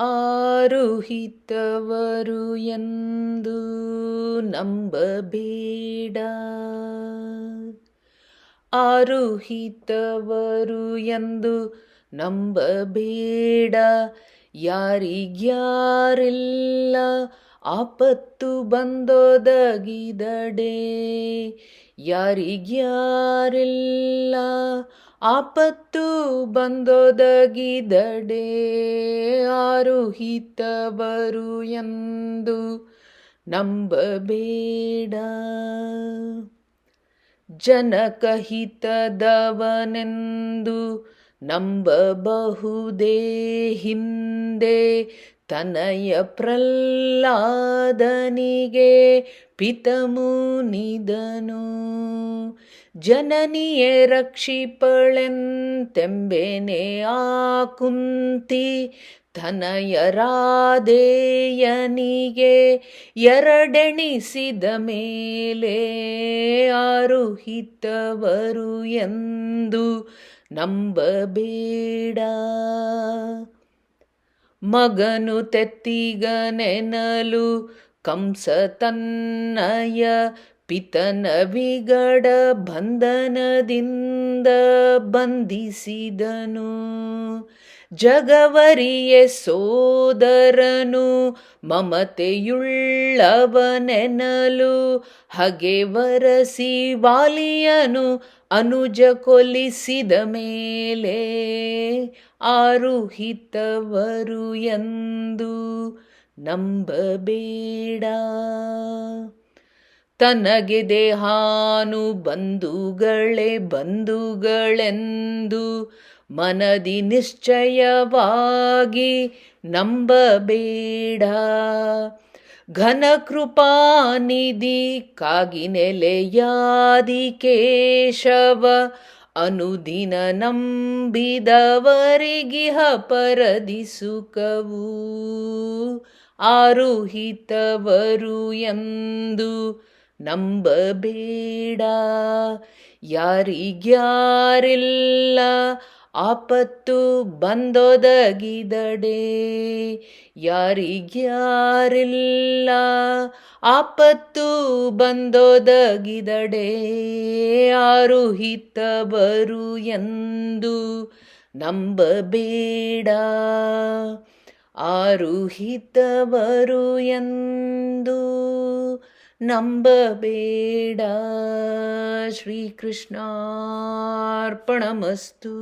ಆರುಹಿತವರು ಎಂದು ನಂಬಬೇಡ. ಆರುಹಿತವರು ಎಂದು ನಂಬಬೇಡ. ಯಾರಿಗ್ಯಾರಿಲ್ಲ ಆಪತ್ತು ಬಂದೊದಗಿದಡೆ. ಯಾರಿಗ್ಯಾರಿಲ್ಲ ಆಪತ್ತು ಬಂದೊದಗಿದಡೆ ಆರುಹಿತವರು ಎಂದು ನಂಬಬೇಡ. ಜನಕಹಿತದವನೆಂದು ನಂಬಬಹುದೇ ಹಿಂದೆ ತನಯ ಪ್ರಹ್ಲಾದನಿಗೆ ಪಿತಮುನಿದನು ಜನನಿಯೇ ರಕ್ಷಿಪಳೆಂತೆಂಬೆನೆ ಆ ಕುಂತಿ ತನಯರಾದೇಯನಿಗೆ ಎರಡೆಣಿಸಿದ ಮೇಲೆ ಆರುಹಿತವರು ಎಂದು ನಂಬಬೇಡ. ಮಗನು ತೆತ್ತಿಗನೆನಲು ಕಂಸ ತನ್ನಯ ಪಿತನ ವಿಗಡ ಬಂಧನದಿಂದ ಬಂಧಿಸಿದನು. ಜಗವರಿಯೆ ಸೋದರನು, ಮಮತೆಯುಳ್ಳವನೆನಲು ಹಗೆ ವರಸಿ ವಾಲಿಯನು, ಅನುಜ ಕೊಲಿಸಿದ ಮೇಲೆ ಆರುಹಿತವರು ಎಂದು ನಂಬಬೇಡ. ತನಗೆ ದೇಹಾನು ಬಂಧುಗಳೇ ಬಂಧುಗಳೆಂದು ಮನದಿ ನಿಶ್ಚಯವಾಗಿ ನಂಬಬೇಡ. ಘನ ಕೃಪಾನಿಧಿ ಕಾಗಿ ನೆಲೆಯಾದಿ ಕೇಶವ ಅನುದಿನ ನಂಬಿದವರಿಗಿಹ ಪರದಿ ಸುಖವು ಆರುಹಿತವರು ಎಂದು ನಂಬಬೇಡ. ಯಾರಿಗ್ಯಾರಿಲ್ಲ ಆಪತ್ತು ಬಂದೊದಗಿದಡೆ. ಯಾರಿಗ್ಯಾರಿಲ್ಲ ಆಪತ್ತು ಬಂದೊದಗಿದಡೆ. ಬರು ಎಂದು ನಂಬಬೇಡ. ಆರುಹಿತವರು ಎಂದು ನಂಬಬೇಡ. ಶ್ರೀಕೃಷ್ಣಾರ್ಪಣಮಸ್ತು.